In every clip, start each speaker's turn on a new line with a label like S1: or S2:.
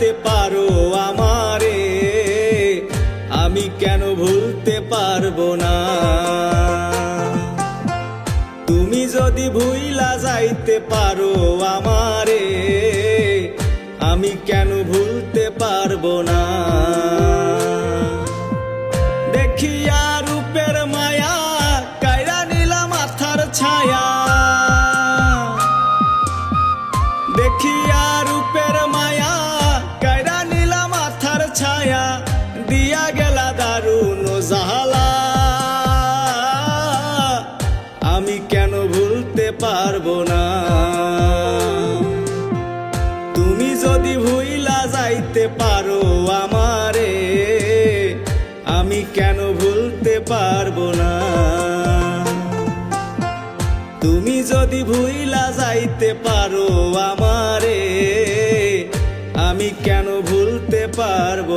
S1: যাইতে পারো আমারে। আমি কেন ভুলতে পারব না? তুমি যদি ভুইলা যাইতে পারো আমারে, আমি কেন ভুলতে পারব না? দেখিয়া রূপের মায়া কায়রা নীলা মাথার ছায়া। দেখিয়া আমি কেন ভুলতে পারব না? তুমি যদি ভুইলা যাইতে পারো আমারে, আমি কেন ভুলতে পারব না? তুমি যদি ভুইলা যাইতে পারো আমারে, আমি কেন ভুলতে পারব?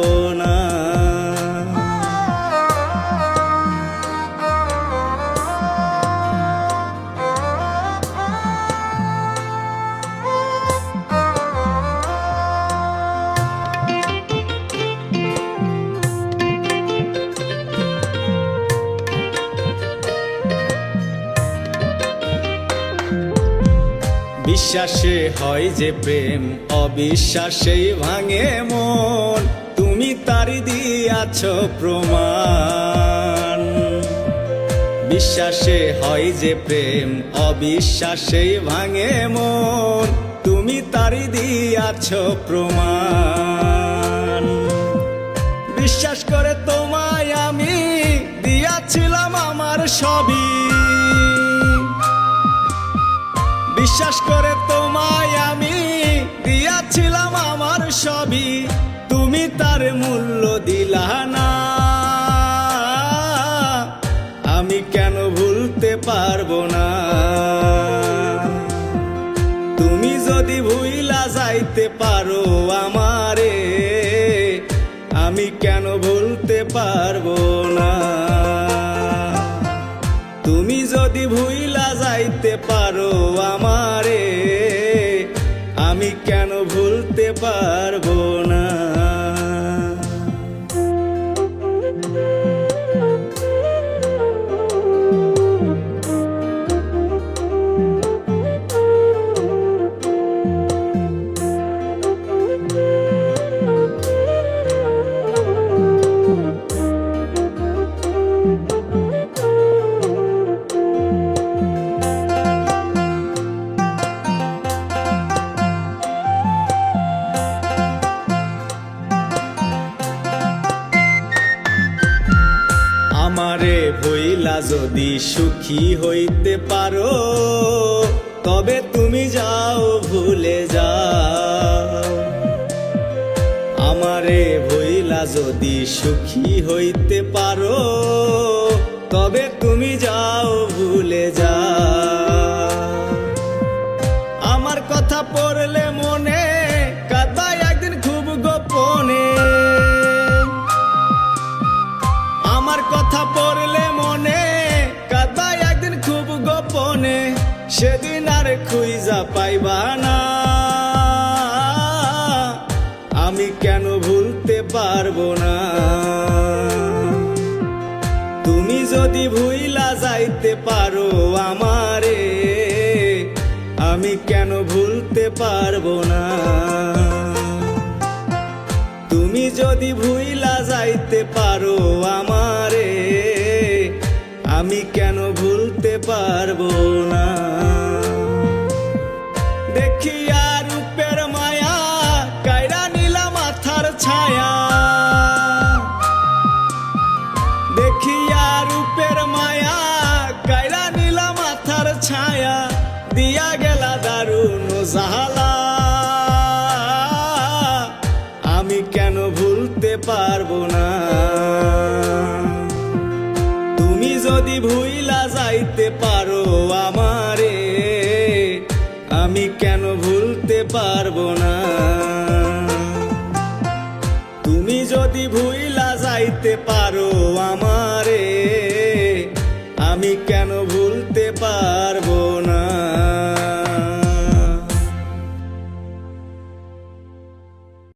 S1: বিশ্বাসে হয় যে প্রেম, অবিশ্বাসেই ভাঙে মন। তুমি তারি দিয়াছ প্রমাণ। বিশ্বাসে হয় যে প্রেম, অবিশ্বাসেই ভাঙে মন। তুমি তারি দিয়াছ প্রমাণ। বিশ্বাস করে তোমায় আমি দিয়াছিলাম আমার সবই। বিশ্বাস করে তোমায় আমি দিয়াছিলাম আমার সবই। তুমি তার মূল্য দিলা না। আমি কেন ভুলতে পারব না? তুমি যদি ভুইলা যাইতে পারো আমারে, আমি কেন ভুলতে পারব না? যদি ভুইলা যাইতে পারো আমারে আমি কেন ভুলতে পারব না? আমারে ভইলা যদি সুখী হইতে পারো, তবে তুমি যাও, ভুলে যাও। আমারে ভইলা যদি সুখী হইতে পারো, তবে তুমি যাও, ভুলে যাও। আমার কথা পড়লে খুঁজা পাইবা না। আমি কেন ভুলতে পারব না? তুমি যদি ভুইলা যাইতে পারো আমারে, আমি কেন ভুলতে পারব না? তুমি যদি ভুইলা যাইতে পারো আমারে, আমি কেন ভুলতে পারব না? জাহালা, আমি কেন ভুলতে পারব না? তুমি যদি ভুইলা যাইতে পারো আমারে, আমি কেন ভুলতে পারব না?